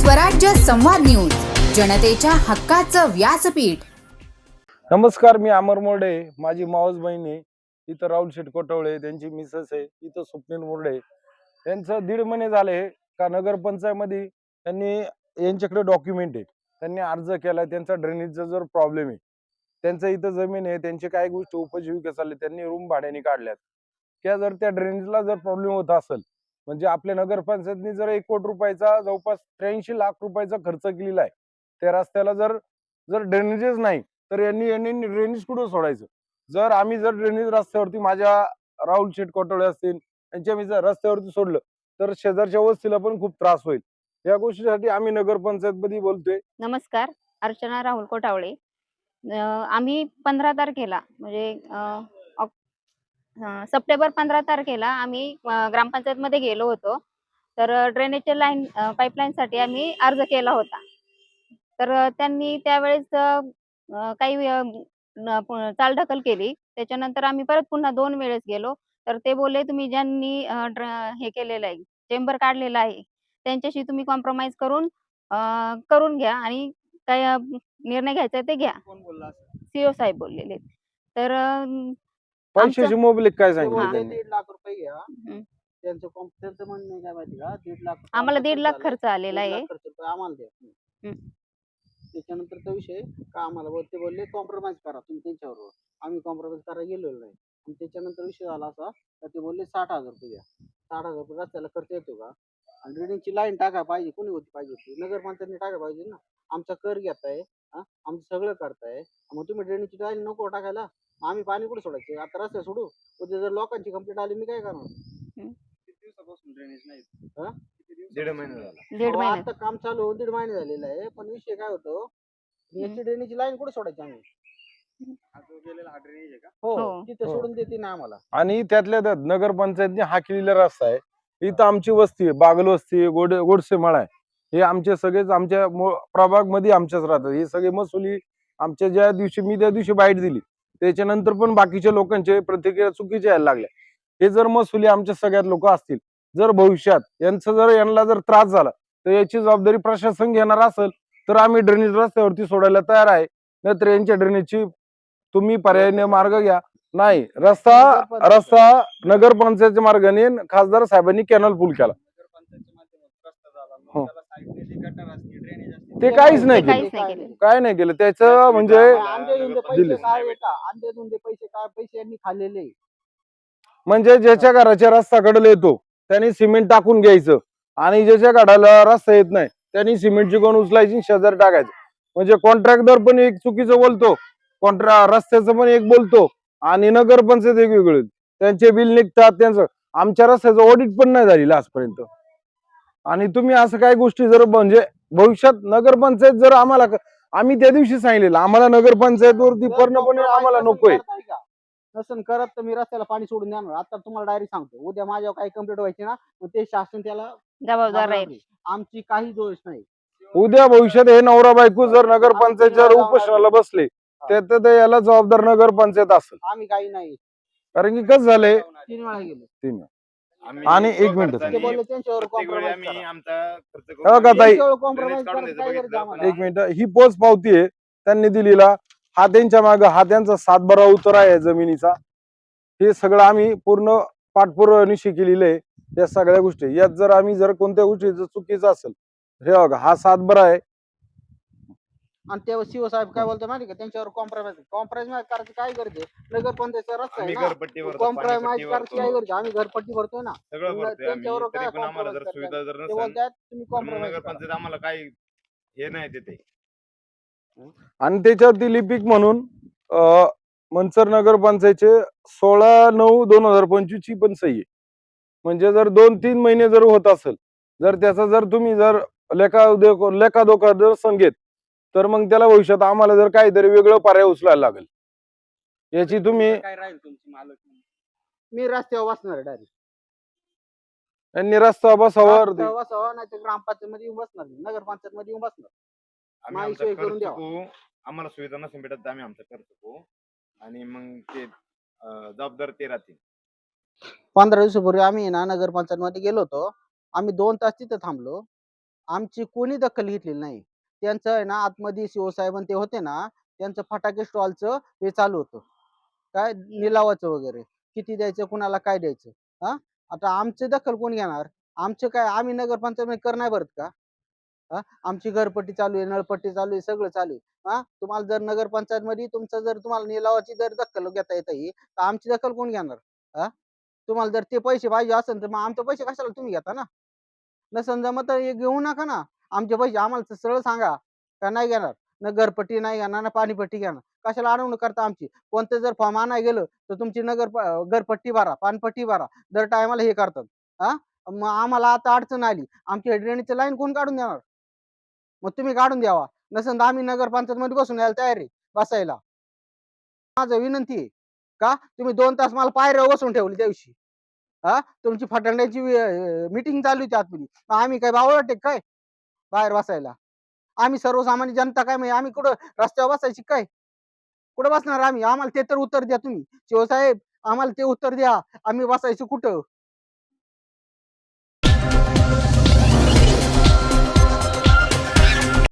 स्वराज्य संवाद न्यूज जनतेच्या हक्काचं व्यासपीठ. नमस्कार मी अमर मोर्डे माझी मावस बहीण आहे इथं राहुल शेटकोटवळे त्यांची मिसेस आहे इथं स्वप्नील मोर्डे. त्यांचं दीड महिने झाले का नगरपंचायतमध्ये त्यांनी यांच्याकडे डॉक्युमेंट आहे. त्यांनी अर्ज केला त्यांचा ड्रेनेजचा जर प्रॉब्लेम आहे त्यांचं इथं जमीन आहे त्यांची काही गोष्टी उपजीविका चालली त्यांनी रूम भाड्याने काढल्यात. त्या जर त्या ड्रेनेजला जर प्रॉब्लेम होत असेल म्हणजे आपल्या नगरपंचायतनी जर एक कोटी रुपयाचा जवळपास त्र्याऐंशी लाख रुपयाचा खर्च केलेला आहे. त्या रस्त्याला जर जर ड्रेनेजेस नाही तर यांनी यांनी ड्रेनेज कुठं सोडायचं? जर आम्ही जर ड्रेनेज रस्त्यावरती माझ्या राहुल शेट कोटवळे असतील यांच्या मी जर रस्त्यावरती सोडलं तर शेजारच्या वस्तीला पण खूप त्रास होईल. या गोष्टीसाठी आम्ही नगरपंचायत मध्ये बोलतोय. नमस्कार अर्चना राहुल कोटावळे आम्ही पंधरा तारखेला म्हणजे सप्टेंबर पंधरा तारखेला आम्ही अं, ग्रामपंचायतमध्ये गेलो होतो. तर ड्रेनेजच्या लाईन पाईपलाईनसाठी आम्ही अर्ज केला होता. तर त्यांनी त्यावेळेस काही चालढकल केली. त्याच्यानंतर आम्ही परत पुन्हा दोन वेळेस गेलो. तर ते बोलले तुम्ही ज्यांनी हे केलेलं आहे चेंबर काढलेला आहे त्यांच्याशी तुम्ही कॉम्प्रोमाइज करून करून घ्या आणि काय निर्णय घ्यायचा ते घ्या. सीओ साहेब बोललेले. तर पैशाची मोबलीक काय सांगितलं त्यांनी? दीड लाख रुपये घ्या. हम्म. त्यांचं कॉम- त्यांचं म्हणणं आहे काय माहिती का? दीड लाख रुपये आम्हाला दीड लाख. खर्च आलेला दीड आहे. लाख खर्च रुपये आम्हाला द्या. हम्म. हम्म. त्याच्यानंतर तो विषय का आम्हाला बोल- ते बोलले कॉम्प्रोमाइज करा तुम्ही त्यांच्याबरोबर. आम्ही कॉम्प्रोमाइज करायला गेलेलो नाही. आणि त्याच्यानंतर विषय झाला असा तर ते बोलले साठ हजार रुपये द्या. साठ हजार रुपये रस्त्याला खर्च येतो का? आणि ड्रेनेजची लाईन टाकाय पाहिजे कोणी होती पाहिजे होती? नगरपंचायतने टाकाय पाहिजे ना. आमचा कर घेताय. हा? आमचं सगळं करताय. मग तुम्ही ड्रेनेजची लाईन नको टाकायला. मग आम्ही पाणी कुठे सोडायचं? आता रस्ते सोडू. उद्या जर लोकांची कंप्लेंट आली मी काय करणार? हा? दीड महिना झाला. दीड अहो, महिने. आता काम चालू होऊन दीड महिने झालेलं आहे. पण विषय काय होतो? याची ड्रेनेजची लाईन कुठे सोडायची आम्ही? हो. हो. तिथे हो. सोडून देते ना आम्हाला. आणि त्यातल्या त्यात नगरपंचायतने हा केलेला रस्ता आहे. इथं आमची वस्ती आहे. बागल वस्ती आहे. गोडे गोडसे मळा आहे. हे आमचे सगळेच आमच्या प्रभागमध्ये आमच्याच राहतात. हे सगळे मसुली आमच्या ज्या दिवशी मी त्या दिवशी बाईट दिली. त्याच्यानंतर पण बाकीच्या लोकांचे प्रतिक्रिया चुकीच्या यायला लागल्या. हे जर मसुली आमच्या सगळ्यात लोक असतील जर भविष्यात यांचं जर यांना जर त्रास झाला तर याची जबाबदारी प्रशासन घेणार असेल तर आम्ही ड्रेनेज रस्त्यावरती सोडायला तयार आहे. नाहीतर यांच्या ड्रेनेजची तुम्ही पर्यायीने मार्ग घ्या. नाही रस्ता रस्ता नगरपंचायतच्या मार्गाने खासदार साहेबांनी कॅनल पूल केला. हो. ते काहीच नाही ते केलं. काहीच नाही केलं. काय नाही केलं. त्याचं म्हणजे दिले. म्हणजे ज्याच्या घराच्या रस्ता कडला येतो त्यांनी सिमेंट टाकून घ्यायचं. आणि ज्याच्या घराला रस्ता येत नाही त्यांनी सिमेंटची कोण उचलायची शेजार टाकायचं. म्हणजे कॉन्ट्रॅक्टर पण एक चुकीचं बोलतो. कॉन्ट्रॅ रस्त्याचं पण एक बोलतो. आणि नगरपंचायत एक वेगळं. त्यांचे बिल निघतात त्यांचं. आमच्या रस्त्याचं ऑडिट पण नाही झालेलं आजपर्यंत आणि तुम्ही असं काही गोष्टी जर म्हणजे भविष्यात नगरपंचायत जर आम्हाला आम्ही त्या दिवशी सांगितलेलं आम्हाला नगरपंचायतवरती पूर्णपणे आम्हाला नकोय नसन करत तर मी रस्त्याला पाणी सोडून देणार आता तुम्हाला डायरेक्ट सांगतो उद्या माझ्यावर काही कंप्लेंट व्हायची ना मग ते शासन त्याला जबाबदार राहील. आमची काही दोष नाही. उद्या भविष्यात हे नवरा बायको जर नगरपंचायतच्या उपोषणाला बसले तर याला जबाबदार नगरपंचायत असेल. आम्ही काही नाही. कारण की कसं झालंय? तीन वेळा गेलो. तीन आम्ही आणि एक मिनिट. खर्चाने ते बोलले त्यांच्यावर प्रत्येक वेळी compromise आम्ही करा. आमचा खर्च हो का ताई? त्यांच्यावर compromise काढून द्यायचं बघितलं? एक मिनिट ही पोच पावती आहे त्यांनी दिलेला हा त्यांच्या माग हा त्यांचा सातबारा उतारा आहे जमिनीचा हे सगळं आम्ही पूर्ण पाठपुरावानिशी केलेलं आहे या सगळ्या गोष्टी यात जर आम्ही जर कोणत्या गोष्टी चुकीचं असेल हे बघा हा सातबारा आहे आणि तेव्हा शिव साहेब काय बोलतो माहिती का? त्यांच्यावर कॉम्प्रोमाइज कॉम्प्रोमाइज करायची काय गरज आहे? नगरपंचायतचा रस्ता आहे आम्ही ना. घरपट्टी भरतो कॉम्प्रोमाइज पाणीपट्टी करायची काय भरतो गरज आहे? आम्ही घरपट्टी भरतोय ना. सगळं मग भरतोय आम्ही. त्यांच्यावर तरी काय पण आम्हाला जर compromise सुविधा जर ते नसेल बोलतात तुम्ही मग कॉम्प्रोमाइज नगरपंचायत आम्हाला काही हे नाही देते. आणि त्याच्यावरती लिपिक म्हणून अं, मनसर नगरपंचायतचे सोळा नऊ दोन हजार पंचवीस ची पण सही आहे. म्हणजे जर दोन तीन महिने जर होत असेल जर त्याचा जर तुम्ही जर लेखा लेखा दोखा जर संगेत तर मग त्याला भविष्यात आम्हाला जर काहीतरी वेगळं पर्याय उचलायला लागेल. याची तुम्ही काय राहील तुमची मालक? मी रस्त्यावर बसणार डायरेक्ट यांनी रस्ता बसावर रस्त्यावर बसावं नाही तर ग्रामपंचायत मध्ये येऊन बसणार मी नगरपंचायत मध्ये येऊन बसणार. आम्ही आमचा करून द्यावा. आम्हाला सुविधा नसेल भेटत तर आम्ही आमचा कर चुकवू आणि मग ते अं, जबाबदार ते राहतील. पंधरा दिवसापूर्वी आम्ही ना नगरपंचायत मध्ये गेलो होतो. आम्ही दोन तास तिथे थांबलो. आमची कोणी दखल घेतलेली नाही. त्यांचं आहे ना आतमध्ये शिवसाहेब ते होते ना त्यांचं फटाके स्टॉलचं हे चालू होतं. काय निलावाचं वगैरे. किती द्यायचं कुणाला काय द्यायचं? हा? आता आमची दखल कोण घेणार? आमचे काय आम्ही नगरपंचायत कर नाही भरत का? हा? आमची घरपट्टी चालू आहे नळपट्टी चालू आहे सगळं चालू आहे. हा? तुम्हाला जर नगरपंचायत मध्ये तुमचं जर तुम्हाला निलावाची जर दखल घेता येत आहे तर आमची दखल कोण घेणार? हा? तुम्हाला जर ते पैसे पाहिजे असेल तर मग आमचे पैसे कशाला तुम्ही घेता ना? नसन जमत तर घेऊ नका ना. आमचे पैसे आम्हाला सरळ सांगा का नाही घेणार? ना घरपट्टी नाही घेणार ना पाणीपट्टी घेणार. कशाला अडवणूक करता आमची? कोणतं जर फॉर्म आणायला गेलं तर तुमची नगर घरपट्टी भरा पाणपट्टी भरा. दर टायमाला हे करतात. हा? मग आम्हाला आता अडचण आली. आमची ड्रेनेजची लाईन कोण काढून देणार? मग तुम्ही काढून द्यावा. नसेल तर आम्ही नगरपंचायत मध्ये बसून यायला तयार आहे बसायला. माझं विनंती आहे का? तुम्ही दोन तास मला पायऱ्या बसून ठेवली त्या दिवशी हा? तुमची फटांड्याची मीटिंग चालू होती आतमध्ये. आम्ही काय बावळट काय? बाहेर बसायला. आम्ही सर्वसामान्य जनता काय म्हणजे आम्ही कुठं रस्त्यावर बसायची काय? कुठं बसणार आम्ही? आम्हाला ते तर उत्तर द्या तुम्ही. शिवसाहेब आम्हाला ते उत्तर द्या. आम्ही बसायचं कुठं?